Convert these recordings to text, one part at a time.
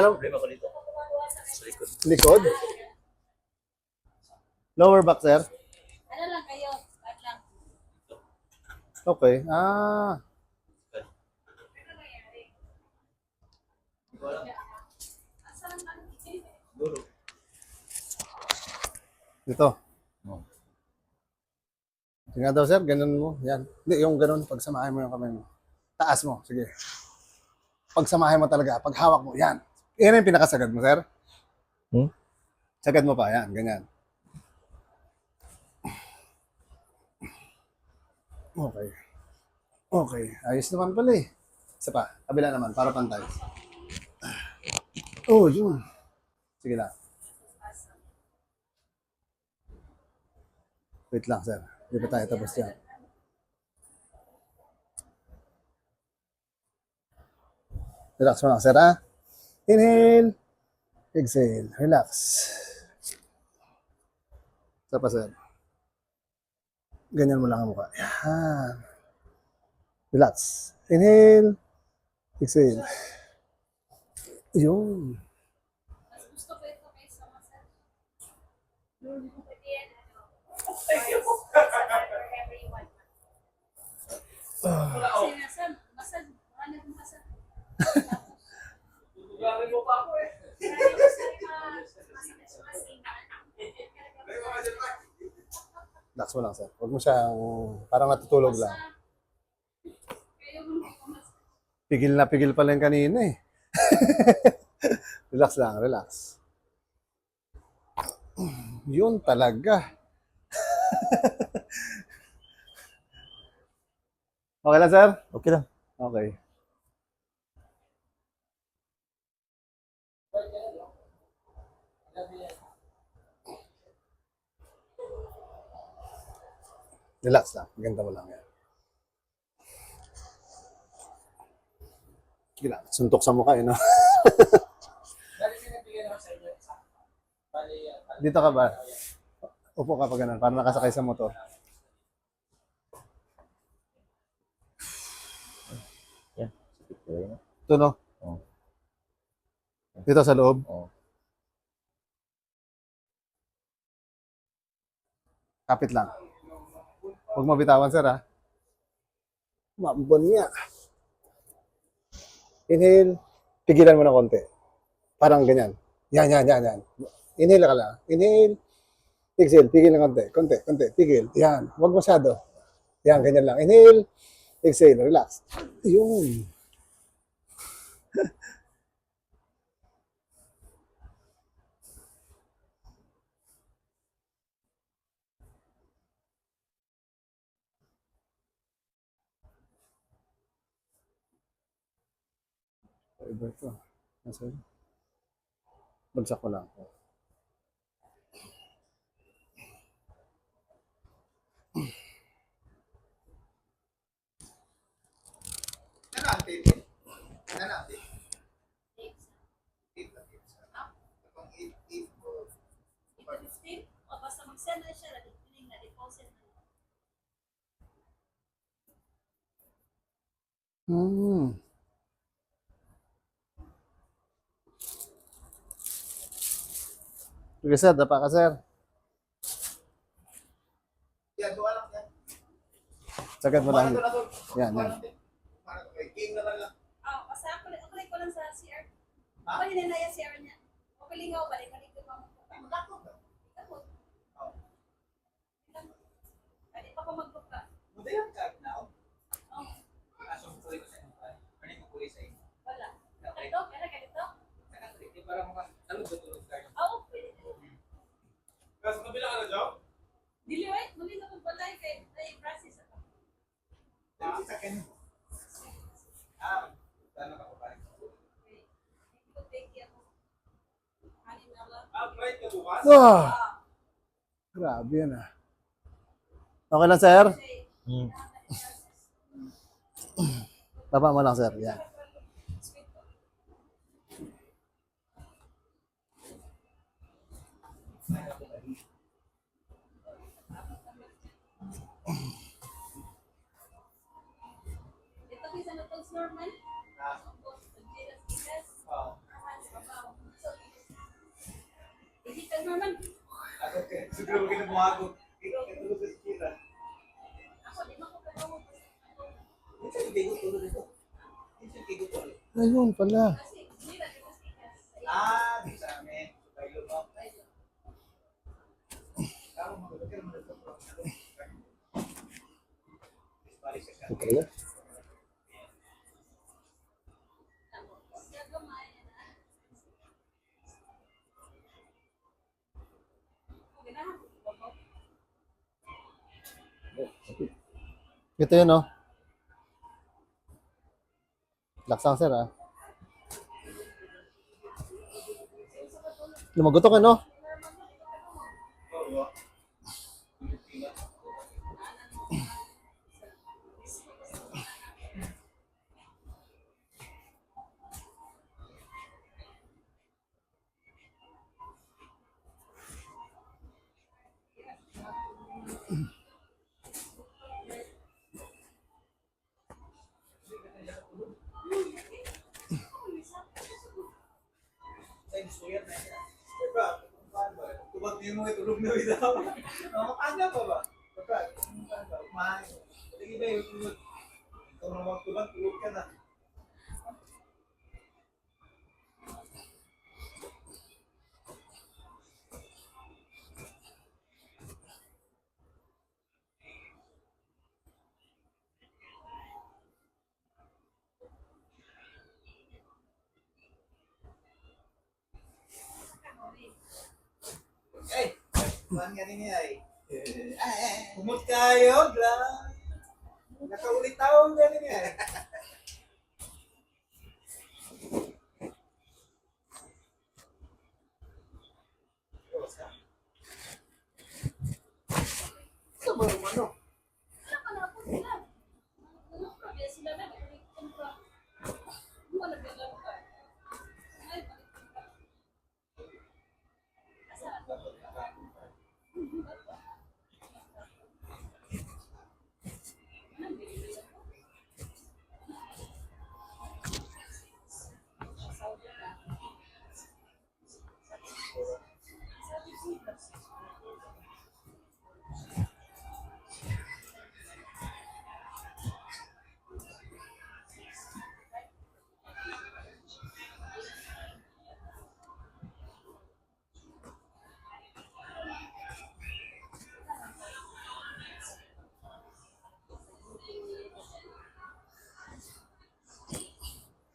Ano? Problema ko dito. Sa likod. Likod? Lower back, sir? Ano lang kayo? At lang. Okay. Ah. Dito. Oh. Tingnan daw, sir. Ganun mo. Yan. Hindi, yung ganun. Pagsamahin mo yung kamay mo. Taas mo. Sige. Pagsamahin mo talaga. Pag hawak mo. Yan. Yan yung pinakasagad mo, sir. Hmm? Sagad mo pa. Yan. Ganyan. Okay. Okay. Ayos naman pala eh. Isa pa. Kabila naman. Para pantay. Oh, yun. Sige lang. Wait lang, sir. Hindi pa tayo tapos yan. Relax mo lang, sir, ha? Inhale. Exhale. Relax. Pa, sir. Ganyan mo lang ang mukha. Yan. Relax. Inhale. Exhale. Yun. Mas gusto ko ito kaysa masal. Thank you. Kasi nasa, masal, ano yung masal? Gagawin mo pa ako eh. Marami masal ma- masakit sa masingan. Relax mo lang, sir. Huwag mo siyang parang natutulog lang. Pigil na pigil pa lang kanina eh. relax lang, relax. Yun talaga. okay lang, sir? Okay lang. Okay. Relax lang. Ganda mo lang yan. Sige lang. Suntok sa mukha, eh, no? Dito ka ba? Upo ka pa ganun, para nakasakay sa motor. Yan. Ito, no? Oo. Dito sa loob. Oo. Kapit lang. Huwag mabitawan, sir, ha? Mambon niya. Inhale. Pigilan mo na konti. Parang ganyan. Yan, yan, yan, yan. Inhale ka lang. Inhale. Exhale. Pigil na konti. Konti, konti. Pigil. Yan. Huwag masyado. Yan, ganyan lang. Inhale. Exhale. Relax. Yun. Iba ito. Nasa Bagsak ko lang. O basta mag-send na siya, nag-piling na deposit na. Hmm. Sige sir, dapa ka sir. Yan, doon lang yan. Sagad mo lang. Yan, yan. King na lang. Ah, basta ako, ako ko lang sa CR. Ha? Ako na yung CR niya. Okay lang ako, balik, balik ko pa mo. Magkakot. Ikot. Pwede pa ko mag-book ka. Buti yan, card now. Oh, Kaso ko ko sa inyo. Ano yung kukulit sa inyo? wala. Ganito? Kaya ganito? Saka, di parang mga talog ba tulog card? Oo, pwede. Kaso kabila ka na, Joe? Dili, wait. Muli na kong balay kay ay process ako. Dito sa Ken. Ah, tama ka pa ba? Okay. Hindi ko take care mo. Hanin na lang. Ah, right bukas? Ah, grabe yan ah. Okay lang sir? Hmm. Baba mo lang sir. Yan. Ito kisa na normal. Siguro mo kinabuhago. Ikaw, katulog sa sikira. Ako, di makapagawag. Minsan hindi ko tulog ito. Hindi ko tulog. Ayun pala. Ah, di sa amin. Bailo mo. Tama, magulog ka naman ito. Yun, oh. Laksang, sir, ah. Lumagot ka, no? Tubag niyo mo itulog na bitaw. Makakanda pa ba? Baka, kumain. Ba yung tulog? Ikaw na magtubag, tulog ka na. Ay, kuhan nga rin ay. Kumot kayo, bla. Nakaulit taon nga rin niya. Sa mga ano? Wala ka na po sila. Ano pa, kaya sila na, nag-return pa. Hindi mo nag-return ka. Ay, balik ka. Asan? Anong binibili ako? Saudi ka. Sabi ko,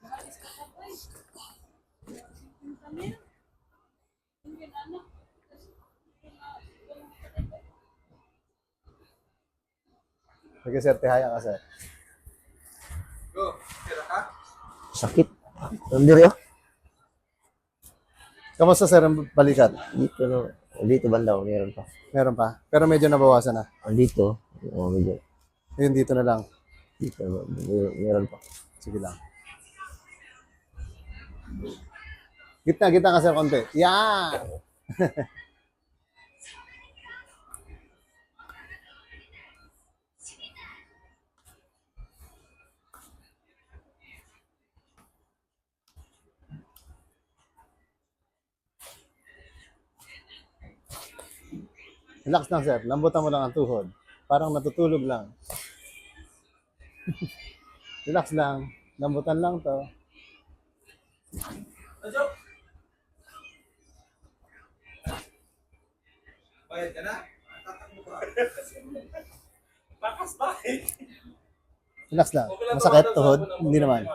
Maalis ka pa po eh. Yung kami, yung ginano, kasi yung, ah, yung patay Sige, sir, tihaya ka, sir. Go, kira ka? Sakit. Nandito oh. Kamusta, sir, ang balikat? Dito no. Dito banda, oh, meron pa. Meron pa. Pero medyo nabawasan na. Oh, dito. Oh, medyo. Yun, dito na lang. Dito, meron, meron pa. Sige lang. Gitna, gitna ka, sir, konti. Yan! Relax lang, sir. Lambutan mo lang ang tuhod. Parang natutulog lang. Relax lang. Lambutan lang to. Ajo! Bayad ka na? Tatakbo ka. Bakas ba eh? Relax lang. Masakit tuhod? Hindi naman.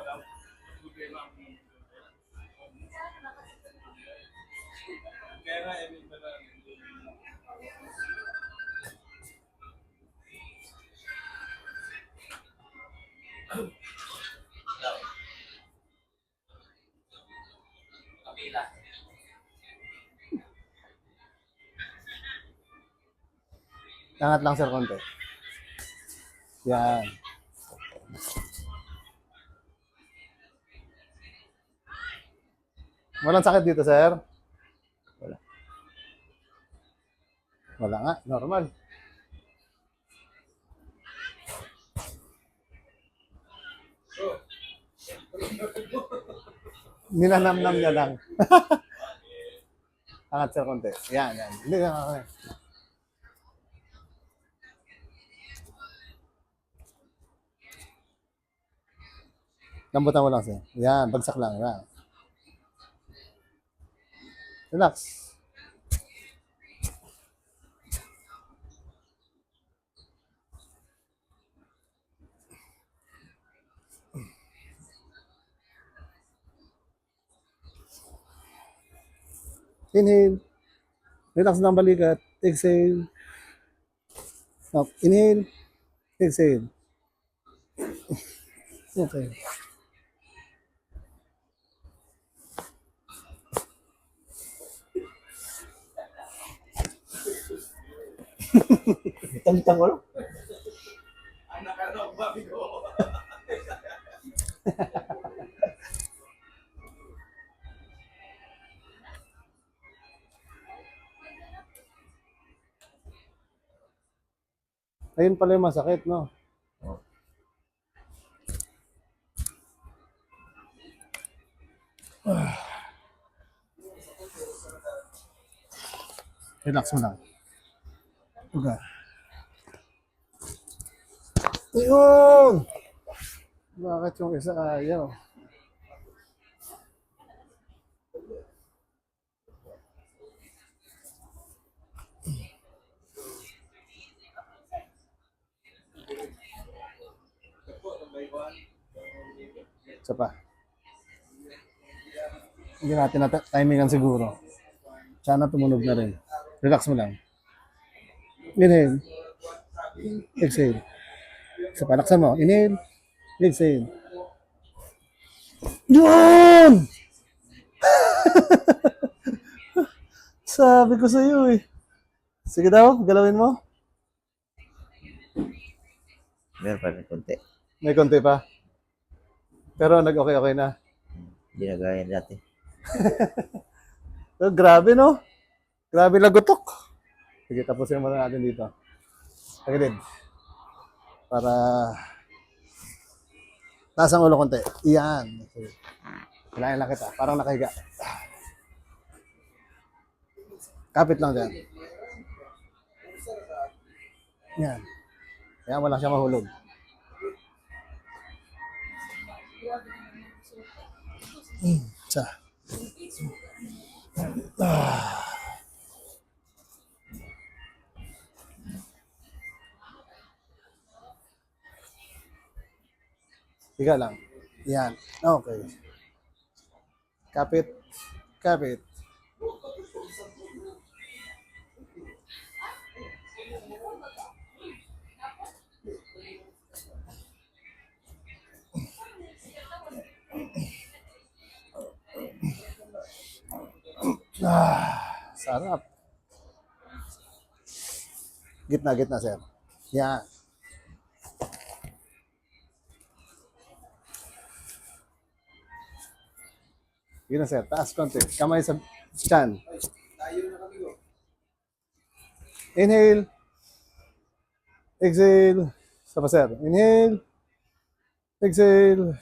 Kaya nga, Angat lang, sir, konti. Yan. Walang sakit dito, sir? Wala. Wala nga. Normal. Ninanamnam niya lang. Angat, sir, konti. Yan, yan. Hindi, yan, Lambutan mo lang sir. Yan, bagsak lang. Yan. Relax. Inhale. Relax ng balikat. Exhale. Up. Inhale. Exhale. Okay. Bitang-bitang ko lang. Anak ka na, babi ko. Ayun pala yung masakit, no? Relax mo lang. Okay. Ayun! Bakit yung isa ayaw? Isa pa. Hindi natin na timingan siguro. Sana tumunog na rin. Relax mo lang. Inhale. Exhale. Isa pa. Laksan mo. Inhale. Exhale. Yun! Sabi ko sa iyo eh. Sige daw, galawin mo. Meron pa rin konti. May konti pa. Pero nag-okay-okay na. Hindi na gaya dati. Oh, grabe no? Grabe lagutok. Sige, tapusin muna natin dito. Tagilid. Para taas ang ulo konti. Iyan. Kailangan lang kita. Parang nakahiga. Kapit lang dyan. Yan. Kaya wala siya mahulog. Hmm, isa. Higa lang. Yan. Okay. Kapit. Kapit. Ah, sarap. Gitna, gitna, sir. Yan. Yun na, sir. Taas konti. Kamay sa chan. Inhale. Exhale. Sa sir. Inhale. Exhale.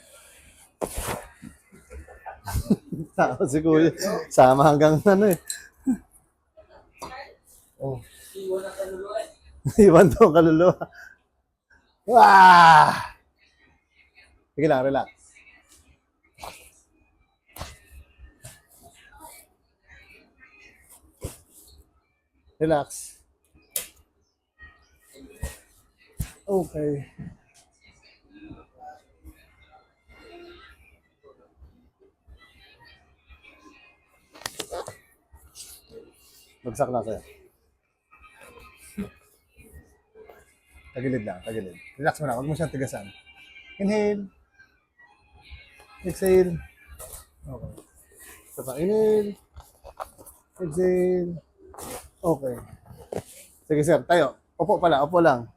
Tao si kuya. Sama hanggang ano eh. Oh. Iwan to kaluluwa. Wah! Sige lang, relax. Relax. Okay. Bagsak lang sa'yo. Tagilid lang, tagilid. Relax mo lang, huwag mo siyang tigasan. Inhale. Exhale. Okay. Isa pa, inhale. Exhale. Okay. Sige sir, tayo. Upo pala, upo lang.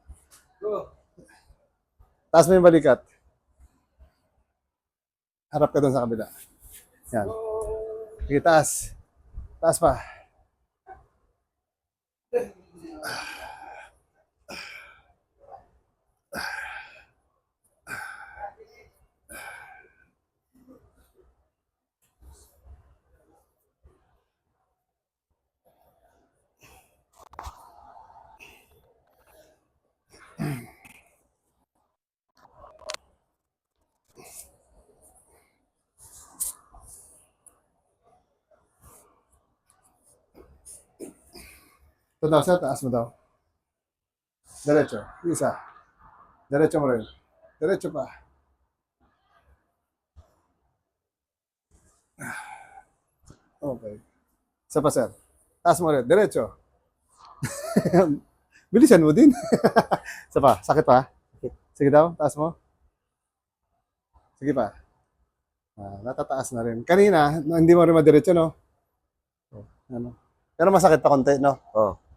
Taas mo yung balikat. Harap ka doon sa kabila. Yan. Sige, taas. Taas pa. Ito daw, sa taas mo daw. Diretso. Isa. Diretso mo rin. Diretso pa. Okay. Isa pa, sir. Taas mo rin. Diretso. Bilisan mo din. Isa pa. Sakit pa? Sige daw. Taas mo. Sige pa. Ah, natataas na rin. Kanina, hindi mo rin madiretso, no? Ano? Pero masakit pa konti, no? Oo.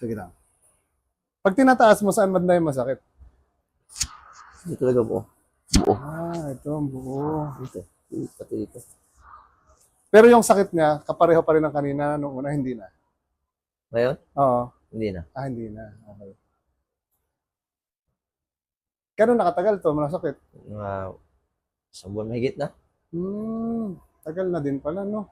Sige lang. Pag tinataas mo, saan banda yung masakit? Hindi talaga buo. Buo. Ah, ito ang buo. Dito. Dito, Pati dito. Pero yung sakit niya, kapareho pa rin ng kanina, nung una, hindi na. Ngayon? Oo. Hindi na. Ah, hindi na. Okay. Kano nakatagal to, masakit? Mga isang buwan mahigit na. Hmm, tagal na din pala, no?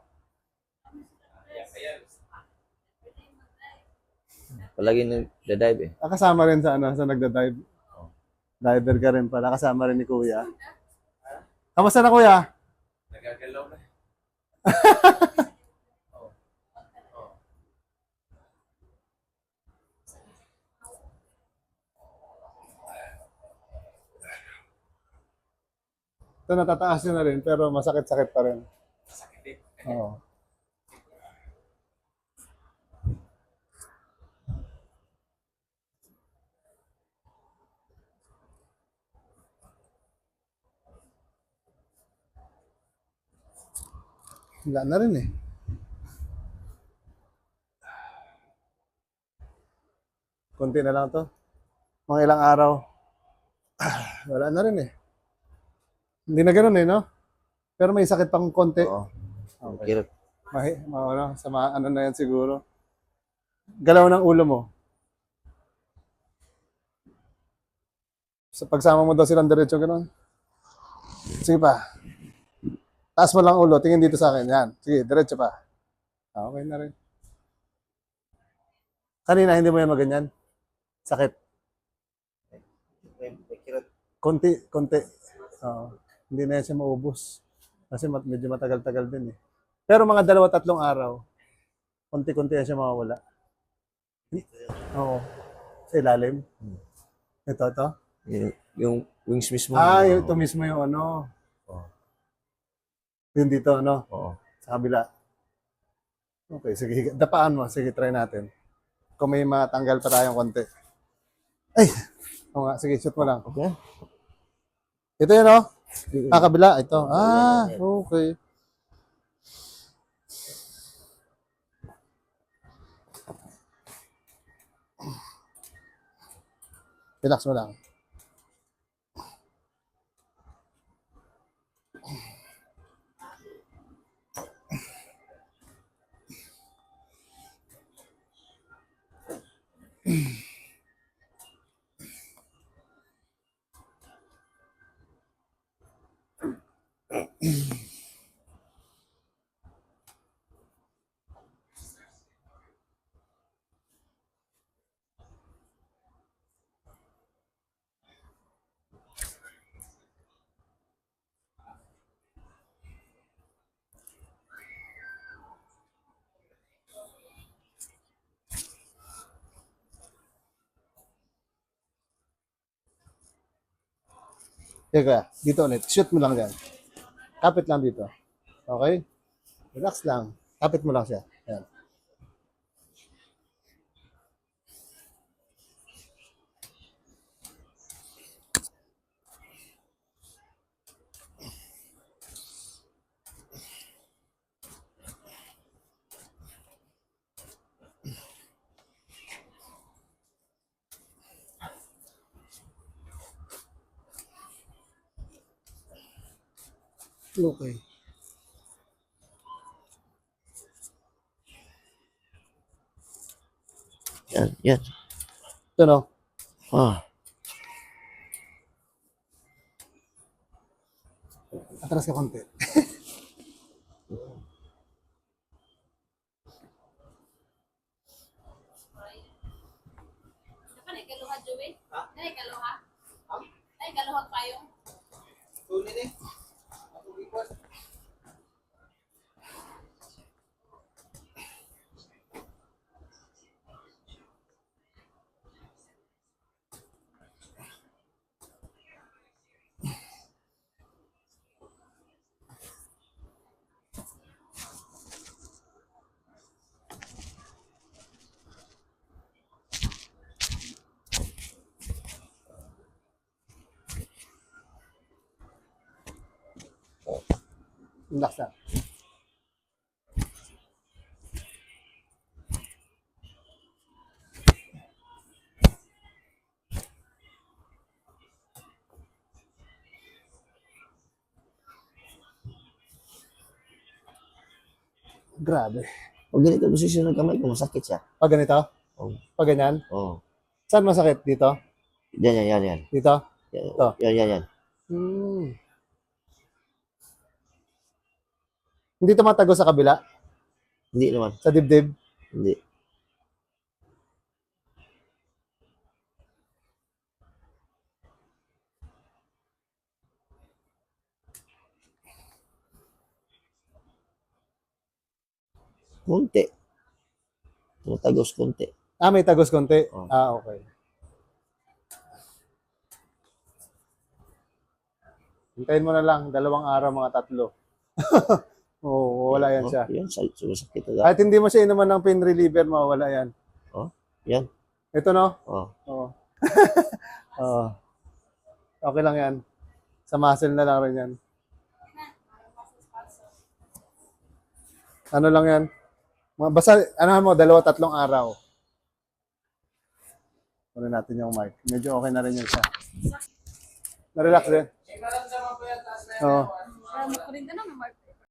Palagi nag-dive eh. Ah, kasama rin sa, ano, sa nagda-dive. Oo. Diver ka rin pala, kasama rin ni Kuya. Kamusta na, Kuya? Nagagalaw na. Ito natataas nyo na rin, pero masakit-sakit pa rin. Sakit eh. Oo. Wala na rin eh. Konti na lang to. Mga ilang araw. Wala na rin eh. Hindi na ganun eh, no? Pero may sakit pang konti. Oo. Okay. Kirot. Mahi, ma- ano, sama, ano na yan siguro. Galaw ng ulo mo. Sa pagsama mo daw silang diretso, ganun. Sige pa. Taas mo lang ulo, tingin dito sa akin. Yan. Sige, diretso pa. Ah, okay na rin. Kanina, hindi mo yan maganyan. Sakit. Konti, konti. Oo. hindi na yan siya maubos. Kasi mat- medyo matagal-tagal din eh. Pero mga dalawa, tatlong araw, konti-konti na siya mawawala. Oo. Sa ilalim. Ito, ito. Yung, yung wings mismo. Ah, yung, ito mismo yung ano. Oo. Yung dito, ano, Oo. sa kabila. Okay, sige. Dapaan mo. Sige, try natin. Kung may matanggal pa tayong konti. Ay! Oo nga, sige, shoot mo lang. Okay. Ito yun, oh. Ah, kabila. Ito. Ah, okay. Relax mo lang. 嗯。Teka, dito ulit. Shoot mo lang dyan. Kapit lang dito. Okay? Relax lang. Kapit mo lang siya. Yan. Okay. Yan, yan. Ito no? Ah. Atras ka konti. Apa na ikaluha, Joey? Na ikaluha? Ay, ikaluha payong. Tuloy eh. Na. Grabe. Pag ganito posisyon ng kamay ko, masakit siya. Pag ganito? Oo. Pag ganyan? Oo. Saan masakit? Dito? Yan, yan, yan, yan. Dito? Yan, Ito. yan, yan, yan. Hmm. Hindi tumatago sa kabila? Hindi naman. Sa dibdib? Hindi. Kunti. Tumatagos kunti. Ah, may tagos konti? Oo. Ah, okay. Hintayin mo na lang, dalawang araw, mga tatlo. Oo, wala yan Oh, siya. Yan, sa- sumasakit agad. Kahit hindi mo siya inuman ng pain reliever, mawala yan. Yan. Ito no? Oh. Oo. Oo. Okay lang yan. Sa muscle na lang rin yan. Ano lang yan? Mga- Basta, ano mo, dalawa, tatlong araw. Kunin natin yung mic. Medyo okay na rin yan siya. Na-relax din. Na lang sa mga taas na yan. Oo. Para makurin ka na, Mark.